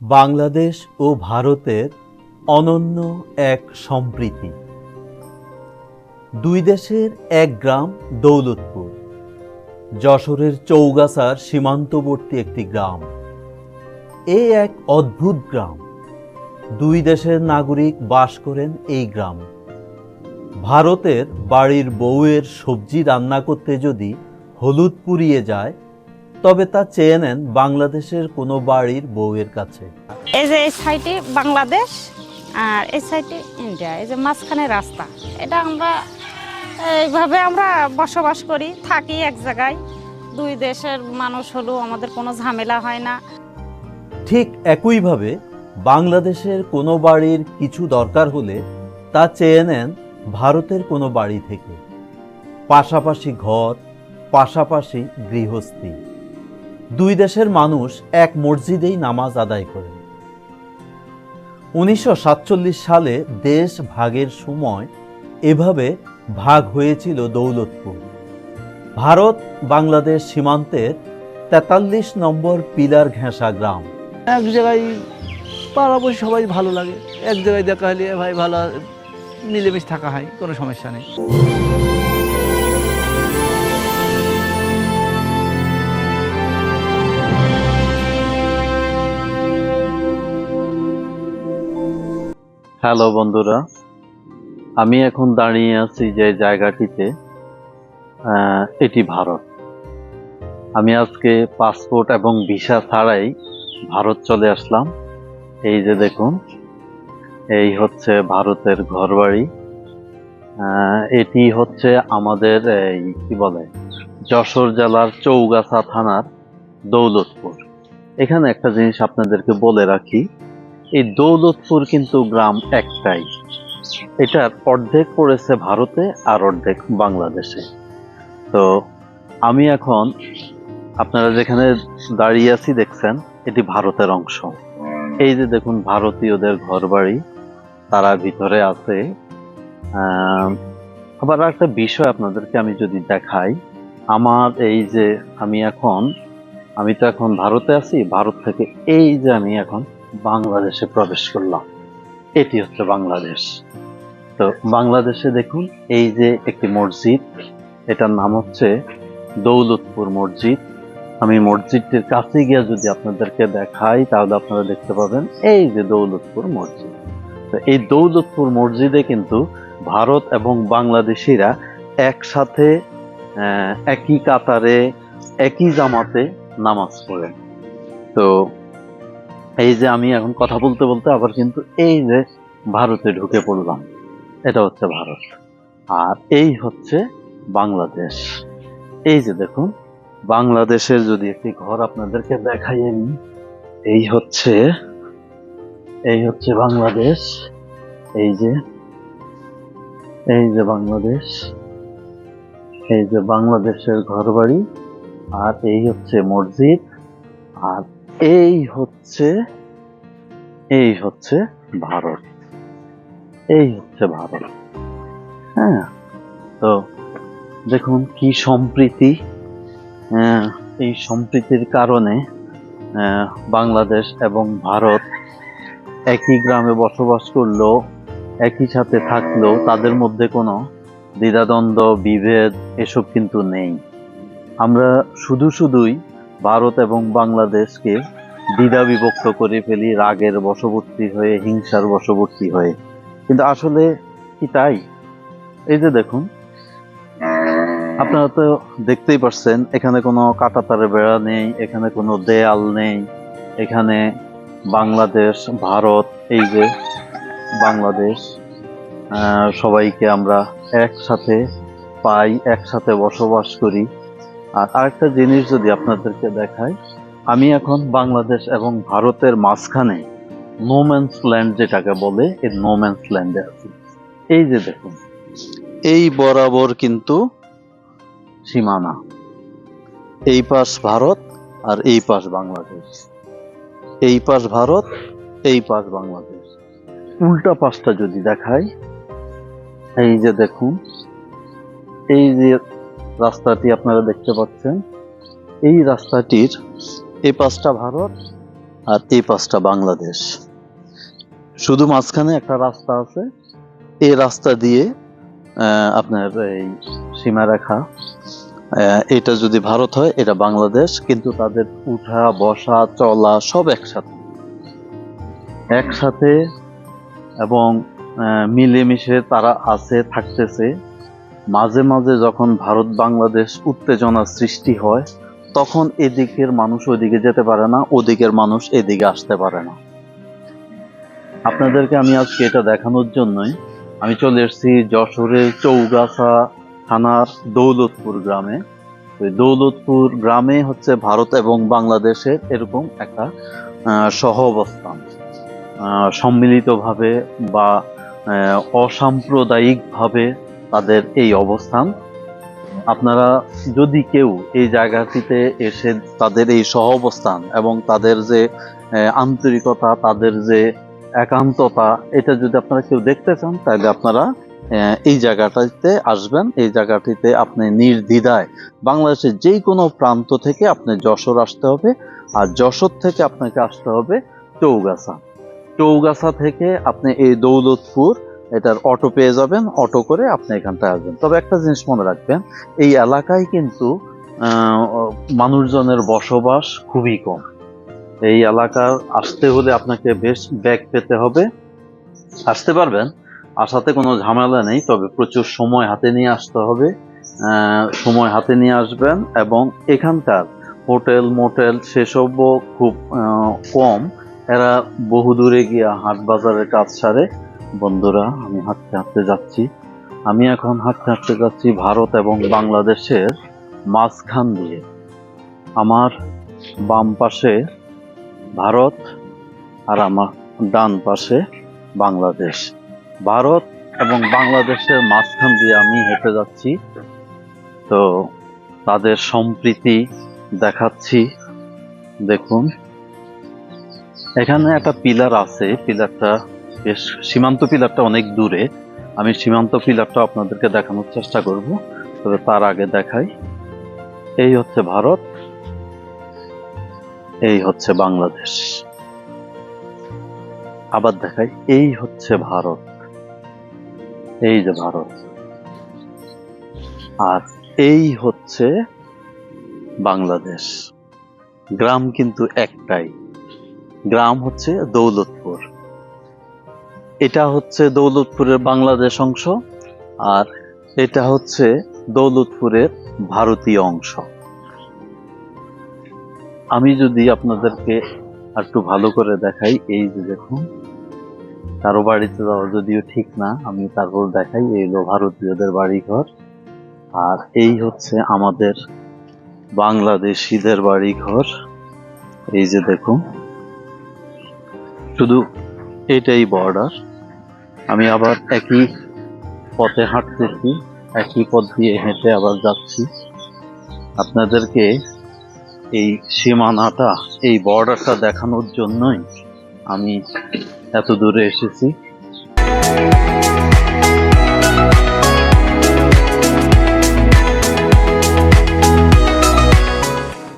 বাংলাদেশ ও ভারতের অনন্য এক সম্প্রীতি। দুই দেশের এক গ্রাম দৌলতপুর, যশোরের চৌগাছার সীমান্তবর্তী একটি গ্রাম। এ এক অদ্ভুত গ্রাম। দুই দেশের নাগরিক বাস করেন এই গ্রাম। ভারতের বাড়ির বউয়ের সবজি রান্না করতে যদি হলুদ পুড়িয়ে যায় তবে তা চেয়ে নেন বাংলাদেশের কোনো বাড়ির বউয়ের কাছে। এই যে এই সাইডে বাংলাদেশ আর এই সাইডে ইন্ডিয়া এই যে মাঝখানে রাস্তা। এটা আমরা এইভাবে আমরা বসবাস করি থাকি এক জায়গায়। দুই দেশের মানুষ হলেও আমাদের কোনো ঝামেলা হয় না। ঠিক একইভাবে বাংলাদেশের কোনো বাড়ির কিছু দরকার হলে তা চেয়ে নেন ভারতের কোনো বাড়ি থেকে। পাশাপাশি ঘর পাশাপাশি গৃহস্থী। দুই দেশের মানুষ এক মসজিদেই নামাজ আদায় করেন উনিশশো সালে দেশ ভাগের সময় এভাবে ভাগ হয়েছিল দৌলতপুর। ভারত, বাংলাদেশ সীমান্তের তেতাল্লিশ নম্বর পিলার ঘেঁষা গ্রাম। এক জায়গায় পাড়াপড়শি সবাই ভালো লাগে। এক জায়গায় দেখা হলে ভাই ভালো, মিলেমিশ থাকা হয়, কোনো সমস্যা নেই। হ্যালো বন্ধুরা, আমি এখন দাঁড়িয়ে আছি যে জায়গাটিতে এটি ভারত। আমি আজকে পাসপোর্ট এবং ভিসা ছাড়াই ভারত চলে আসলাম। এই যে দেখুন, এই হচ্ছে ভারতের ঘরবাড়ি। এটি হচ্ছে আমাদের এই, কি বলে, যশোর জেলার চৌগাছা থানার দৌলতপুর। এখানে একটা জিনিস আপনাদেরকে বলে রাখি এই দৌলতপুর কিন্তু গ্রাম একটাই। এটার অর্ধেক পড়েছে ভারতে আর অর্ধেক বাংলাদেশে। তো আমি এখন আপনারা যেখানে দাঁড়িয়ে আছি দেখছেন, এটি ভারতের অংশ। এই যে দেখুন ভারতীয়দের ঘরবাড়ি, তারা ভিতরে আছে। আবার একটা বিষয় আপনাদেরকে আমি যদি দেখাই, আমার এই যে আমি এখন, আমি তো এখন ভারতে আছি, ভারত থেকে এই যে আমি এখন বাংলাদেশে প্রবেশ করলাম। এটি হচ্ছে বাংলাদেশ। তো বাংলাদেশে দেখুন, এই যে একটি মসজিদ, এটার নাম হচ্ছে দৌলতপুর মসজিদ। আমি মসজিদটির কাছে গিয়ে যদি আপনাদেরকে দেখাই, তাহলে আপনারা দেখতে পাবেন এই যে দৌলতপুর মসজিদ। তো এই দৌলতপুর মসজিদে কিন্তু ভারত এবং বাংলাদেশিরা একসাথে একই কাতারে, একই জামাতে নামাজ পড়েন। তো এই যে আমি এখন কথা বলতে বলতে আবার কিন্তু এই যে ভারতে ঢুকে পড়লাম, এটা হচ্ছে ভারত। আর এই হচ্ছে বাংলাদেশ। এই যে দেখুন, বাংলাদেশের যদি একটি ঘর আপনাদেরকে দেখাই আমি, এই হচ্ছে এই হচ্ছে বাংলাদেশ। এই যে এই যে বাংলাদেশ। এই যে বাংলাদেশের ঘরবাড়ি। আর এই হচ্ছে মসজিদ। আর এই হচ্ছে এই হচ্ছে ভারত। এই হচ্ছে ভারত। হ্যাঁ তো দেখুন কি সম্প্রীতি আহ, এই সম্প্রীতির কারণে বাংলাদেশ এবং ভারত একই গ্রামে বসবাস করলেও একই সাথে থাকলেও তাদের মধ্যে কোনো দ্বিধাদ্বন্দ্ব বিভেদ এসব কিন্তু নেই। আমরা শুধু শুধুই ভারত এবং বাংলাদেশকে দ্বিধা বিভক্ত করে ফেলি, রাগের বশবর্তী হয়ে, হিংসার বশবর্তী হয়ে। কিন্তু আসলে কি তাই? এই যে দেখুন, আপনারা তো দেখতেই পারছেন, এখানে কোনো কাটাতারের বেড়া নেই, এখানে কোনো দেয়াল নেই, এখানে বাংলাদেশ, ভারত, এই যে বাংলাদেশ সবাইকে আমরা একসাথে পাই, একসাথে বসবাস করি। আর আরেকটা জিনিস যদি আপনাদেরকে দেখাই, আমি এখন বাংলাদেশ এবং ভারতের মাঝখানে নোম্যান্স ল্যান্ড যেটাকে বলে, এই নোম্যান্স ল্যান্ডে আছি। এই যে দেখুন, এই বরাবর কিন্তু সীমানা। এই পাশ ভারত আর এই পাশ বাংলাদেশ। এই পাশ ভারত, এই পাশ বাংলাদেশ। উল্টা পাশটা যদি দেখাই, এই যে দেখুন, এই যে রাস্তাটি আপনারা দেখতে পাচ্ছেন। এই রাস্তাটির এই পাশটা ভারত আর এই পাশটা বাংলাদেশ। শুধু মাঝখানে একটা রাস্তা আছে। এই রাস্তা দিয়ে আপনার এই সীমারেখা এটা যদি ভারত হয়, এটা বাংলাদেশ, কিন্তু তাদের উঠা, বসা, চলা সব একসাথে। একসাথে এবং মিলেমিশে তারা আছে, থাকতেছে। মাঝে মাঝে যখন ভারত বাংলাদেশ উত্তেজনা সৃষ্টি হয়, তখন এদিকের মানুষ ওইদিকে যেতে পারে না, ওদিকের মানুষ এদিকে আসতে পারে না। আপনাদেরকে আমি আজকে এটা দেখানোর জন্যই আমি চলে এসেছি যশোরের চৌগাছা থানার দৌলতপুর গ্রামে। ওই দৌলতপুর গ্রামে হচ্ছে ভারত এবং বাংলাদেশের এরকম একটা সহ অবস্থান সম্মিলিতভাবে বা অসাম্প্রদায়িকভাবে তাদের এই অবস্থান। আপনারা যদি কেউ এই জায়গাটিতে এসে তাদের এই সহ অবস্থান এবং তাদের যে আন্তরিকতা, তাদের যে একান্ততা, এটা যদি আপনারা কেউ দেখতে চান, তাহলে আপনারা এই জায়গাটাতে আসবেন। এই জায়গাটিতে আপনি নির্দ্বিধায় বাংলাদেশের যে কোনো প্রান্ত থেকে আপনি যশোর আসতে হবে আর যশোর থেকে আপনাকে আসতে হবে চৌগাছা। চৌগাছা থেকে আপনি এই দৌলতপুর এটার অটো পেয়ে যাবেন অটো করে আপনি এখানটায় আসবেন। তবে একটা জিনিস মনে রাখবেন, এই এলাকায় কিন্তু মানুষজনের বসবাস খুবই কম। এই এলাকার আসতে হলে আপনাকে বেশ ব্যাগ পেতে হবে। আসতে পারবেন আসাতে কোনো ঝামেলা নেই, তবে প্রচুর সময় হাতে নিয়ে আসতে হবে। সময় হাতে নিয়ে আসবেন এবং এখানকার হোটেল, মোটেল সেসবও খুব কম। এরা বহু দূরে গিয়ে হাট বাজারের কাজ সারে। বন্ধুরা, আমি হাঁটতে হাঁটতে যাচ্ছি। আমি এখন হাঁটতে হাঁটতে যাচ্ছি ভারত এবং বাংলাদেশের মাঝখান দিয়ে। আমার বাম পাশে ভারত আর আমার ডান পাশে বাংলাদেশ। ভারত এবং বাংলাদেশের মাঝখান দিয়ে আমি হেঁটে যাচ্ছি। তো তাদের সম্প্রীতি দেখাচ্ছি। দেখুন, এখানে একটা পিলার আছে, পিলারটা বেশ সীমান্ত পিলারটা অনেক দূরে। আমি সীমান্ত পিলারটা আপনাদেরকে দেখানোর চেষ্টা করব, তবে তার আগে দেখাই। এই হচ্ছে ভারত, এই হচ্ছে বাংলাদেশ। আবার দেখাই, এই হচ্ছে ভারত, এই যে ভারত। আর এই হচ্ছে বাংলাদেশ। গ্রাম কিন্তু একটাই। গ্রাম হচ্ছে দৌলতপুর। এটা হচ্ছে দৌলতপুরের বাংলাদেশ অংশ আর এটা হচ্ছে দৌলতপুরের ভারতীয় অংশ। আমি যদি আপনাদেরকে একটু ভালো করে দেখাই, এই যে দেখুন, কারও বাড়িতে যাওয়া যদিও ঠিক না, আমি তারপর দেখাই, এই হলো ভারতীয়দের বাড়িঘর। আর এই হচ্ছে আমাদের বাংলাদেশিদের বাড়িঘর। এই যে দেখুন, শুধু এটাই বর্ডার আমি আবার একই পথে হাঁটতেছি, একই পথ দিয়ে হেঁটে আবার যাচ্ছি। আপনাদেরকে এই সীমানাটা, এই বর্ডারটা দেখানোর জন্যই আমি এত দূরে এসেছি।